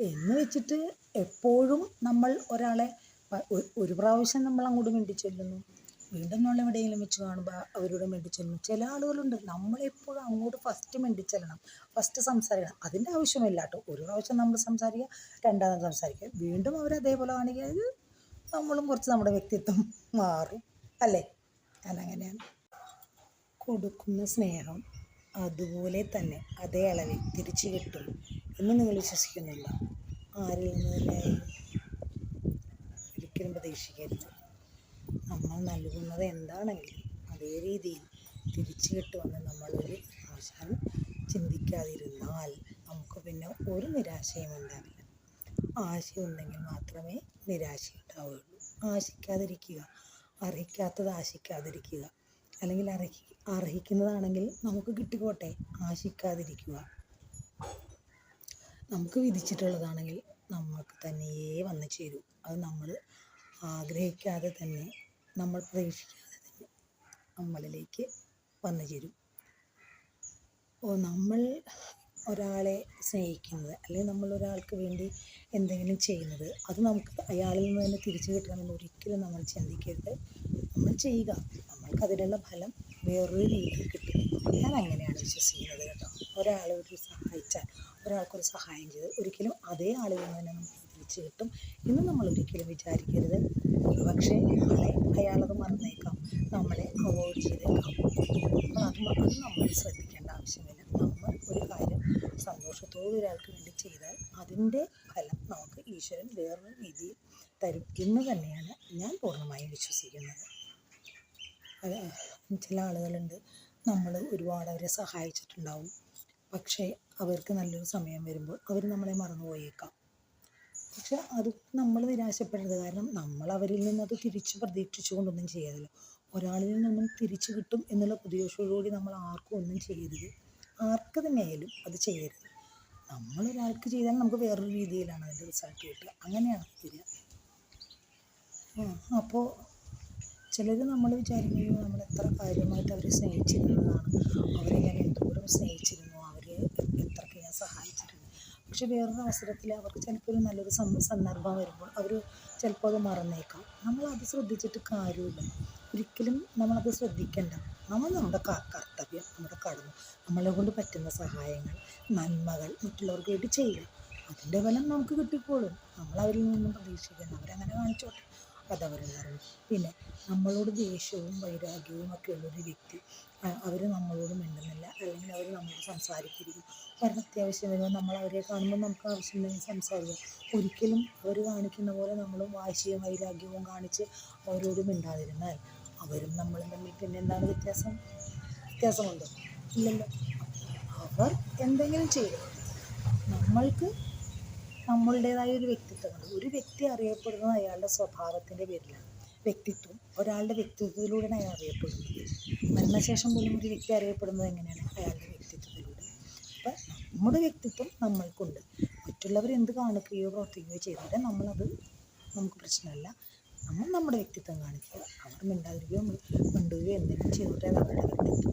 എന്ന് വെച്ചിട്ട് എപ്പോഴും നമ്മൾ ഒരാളെ ഒരു പ്രാവശ്യം നമ്മൾ അങ്ങോട്ട് മിണ്ടി ചെല്ലുന്നു. വീണ്ടും നമ്മൾ എവിടെയെങ്കിലും വെച്ച് കാണുമ്പോൾ അവരോട് മിണ്ടി ചെല്ലുന്നു. ചില ആളുകളുണ്ട്. നമ്മളെപ്പോഴും അങ്ങോട്ട് ഫസ്റ്റ് മിണ്ടി ചെല്ലണം. ഫസ്റ്റ് സംസാരിക്കണം. അതിന്റെ ആവശ്യമില്ല കേട്ടോ. ഒരു പ്രാവശ്യം നമ്മൾ സംസാരിക്കുക രണ്ടാമത് സംസാരിക്കുക. വീണ്ടും അവർ അതേപോലെ കാണിക്കുക നമ്മളും കുറച്ച് നമ്മുടെ വ്യക്തിത്വം മാറും. അല്ലേ? അതങ്ങനെയാണ്. കൊടുക്കുന്ന സ്നേഹം അതുപോലെ തന്നെ അതേ അളവിൽ തിരിച്ചു കിട്ടും. എന്ന് നിങ്ങൾ വിശ്വസിക്കുന്നില്ല. ആരിൽ നിന്ന് തന്നെയായാലും ഒരിക്കലും പ്രതീക്ഷിക്കരുത്. നമ്മൾ നൽകുന്നത് എന്താണെങ്കിലും അതേ രീതിയിൽ തിരിച്ചു കിട്ടുമെന്ന് നമ്മളൊരു അവസാനം ചിന്തിക്കാതിരുന്നാൽ നമുക്ക് പിന്നെ ഒരു നിരാശയും ഉണ്ടാവില്ല. ആശയുണ്ടെങ്കിൽ മാത്രമേ നിരാശ ഉണ്ടാവുകയുള്ളൂ. ആശിക്കാതിരിക്കുക അർഹിക്കാത്തത് ആശിക്കാതിരിക്കുക. അല്ലെങ്കിൽ അർഹി അർഹിക്കുന്നതാണെങ്കിൽ നമുക്ക് കിട്ടിക്കോട്ടെ ആശിക്കാതിരിക്കുക. നമുക്ക് വിധിച്ചിട്ടുള്ളതാണെങ്കിൽ നമ്മൾക്ക് തന്നെയേ വന്ന് ചേരൂ. അത് നമ്മൾ ആഗ്രഹിക്കാതെ തന്നെ നമ്മൾ പ്രതീക്ഷിക്കാതെ തന്നെ നമ്മളിലേക്ക് വന്നു ചേരും. ഓ നമ്മൾ ഒരാളെ സ്നേഹിക്കുന്നത് അല്ലെങ്കിൽ നമ്മൾ ഒരാൾക്ക് വേണ്ടി എന്തെങ്കിലും ചെയ്യുന്നത് അത് നമുക്ക് അയാളിൽ നിന്ന് തന്നെ തിരിച്ചു കിട്ടണമെന്ന് ഒരിക്കലും നമ്മൾ ചിന്തിക്കരുത്. നമ്മൾ ചെയ്യുക. നമ്മൾക്ക് അതിനുള്ള ഫലം വേറൊരു രീതിയിൽ കിട്ടും. ഞാൻ അങ്ങനെയാണ് വിശ്വസിക്കുന്നത് കേട്ടോ. ഒരാൾ ഒരു സഹായിച്ചാൽ ഒരാൾക്കൊരു സഹായം ചെയ്ത് ഒരിക്കലും അതേ ആളിൽ നിന്ന് തന്നെ നമുക്ക് തിരിച്ചു കിട്ടും എന്ന് നമ്മൾ ഒരിക്കലും വിചാരിക്കരുത്. പക്ഷേ നാളെ അയാളത് മറന്നേക്കാം. നമ്മളെ അവോയ്ഡ് ചെയ്തേക്കാം. അത് അത് നമ്മൾ ശ്രദ്ധിക്കേണ്ട ആവശ്യമില്ല. നമ്മൾ ഒരു കാര്യം സന്തോഷത്തോടെ ഒരാൾക്ക് വേണ്ടി ചെയ്താൽ അതിന്റെ ഫലം നമുക്ക് ഈശ്വരൻ വേറൊരു രീതിയിൽ തരും എന്ന് തന്നെയാണ് ഞാൻ പൂർണമായും വിശ്വസിക്കുന്നത്. ചില ആളുകളുണ്ട്. നമ്മൾ ഒരുപാട് അവരെ സഹായിച്ചിട്ടുണ്ടാവും. പക്ഷേ അവർക്ക് നല്ലൊരു സമയം വരുമ്പോൾ അവർ നമ്മളെ മറന്നുപോയേക്കാം. പക്ഷെ അത് നമ്മൾ നിരാശപ്പെടരുത്. കാരണം നമ്മൾ അവരിൽ നിന്നത് തിരിച്ച് പ്രതീക്ഷിച്ചുകൊണ്ടൊന്നും ചെയ്യാറില്ല ഒരാളിൽ നിന്നും തിരിച്ചു കിട്ടും എന്നുള്ള പ്രതീക്ഷയോടുകൂടി നമ്മൾ ആർക്കും ഒന്നും ചെയ്യരുത്. ആർക്ക് തന്നെയായാലും അത് ചെയ്യരുത്. നമ്മൾ ഒരാൾക്ക് ചെയ്താൽ നമുക്ക് വേറൊരു രീതിയിലാണ് അതിന്റെ റിസൾട്ട് കിട്ടുക. അങ്ങനെയാണ് വരിക അപ്പോൾ ചിലർ നമ്മൾ വിചാരിക്കുന്നത് നമ്മൾ എത്ര കാര്യമായിട്ട് അവരെ സ്നേഹിച്ചിരുന്നതാണ്. അവരെ ഞാൻ എന്തോരം സ്നേഹിച്ചിരുന്നു. അവരെ എത്രയ്ക്ക് ഞാൻ സഹായിച്ചിരുന്നു. പക്ഷെ വേറൊരു അവസരത്തിൽ അവർക്ക് ചിലപ്പോൾ ഒരു നല്ലൊരു സന്ദർഭം വരുമ്പോൾ അവർ ചിലപ്പോൾ അത് മറന്നേക്കാം. അത് ശ്രദ്ധിച്ചിട്ട് കാര്യമില്ല. ഒരിക്കലും നമ്മളത് ശ്രദ്ധിക്കേണ്ട. നമ്മൾ നമ്മുടെ കർത്തവ്യം നമ്മുടെ കടമ നമ്മളെ കൊണ്ട് പറ്റുന്ന സഹായങ്ങൾ നന്മകൾ മറ്റുള്ളവർക്ക് വേണ്ടി ചെയ്യുക. അതിന്റെ ഫലം നമുക്ക് കിട്ടിക്കോളും. നമ്മൾ അവരിൽ നിന്നും പ്രതീക്ഷിക്കണം അവരങ്ങനെ കാണിച്ചോട്ടെ. അതവരറിയും പിന്നെ നമ്മളോട് ദേഷ്യവും വൈരാഗ്യവും ഒക്കെ ഉള്ളൊരു വ്യക്തി അവർ നമ്മളോട് മിണ്ടുന്നില്ല. അല്ലെങ്കിൽ അവർ നമ്മളോട് സംസാരിക്കരുത്. കാരണം അത്യാവശ്യം വരുമ്പോൾ നമ്മൾ അവരെ കാണുമ്പോൾ നമുക്ക് ആവശ്യമുണ്ടെങ്കിൽ സംസാരിക്കാം. ഒരിക്കലും അവർ കാണിക്കുന്ന പോലെ നമ്മളും വാശിയും വൈരാഗ്യവും കാണിച്ച് അവരോട് മിണ്ടാതിരുന്നാൽ അവരും നമ്മളും തമ്മിൽ പിന്നെ എന്താണ് വ്യത്യാസം? വ്യത്യാസമുണ്ടോ? ഇല്ലല്ലോ. അവർ എന്തെങ്കിലും ചെയ്യും നമ്മൾക്ക് നമ്മളുടേതായ ഒരു വ്യക്തിത്വമുണ്ട് ഒരു വ്യക്തി അറിയപ്പെടുന്നത് അയാളുടെ സ്വഭാവത്തിന്റെ പേരിലാണ്. വ്യക്തിത്വം. ഒരാളുടെ വ്യക്തിത്വത്തിലൂടെയാണ് അയാൾ അറിയപ്പെടുന്നത്. മരണശേഷം പോലും ഒരു വ്യക്തി അറിയപ്പെടുന്നത് എങ്ങനെയാണ്? അയാളുടെ വ്യക്തിത്വത്തിലൂടെ. അപ്പം നമ്മുടെ വ്യക്തിത്വം നമ്മൾക്കുണ്ട്. മറ്റുള്ളവർ എന്ത് കാണിക്കുകയോ പ്രവർത്തിക്കുകയോ ചെയ്താലും നമ്മളത് നമുക്ക് പ്രശ്നമല്ല. നമ്മൾ നമ്മുടെ വ്യക്തിത്വം കാണിക്കുക. അവർ മിണ്ടാതിരിക്കുകയോ മിണ്ടുകയോ എന്തെങ്കിലും ചെയ്തോട്ടെ അവരുടെ വ്യക്തിത്വം.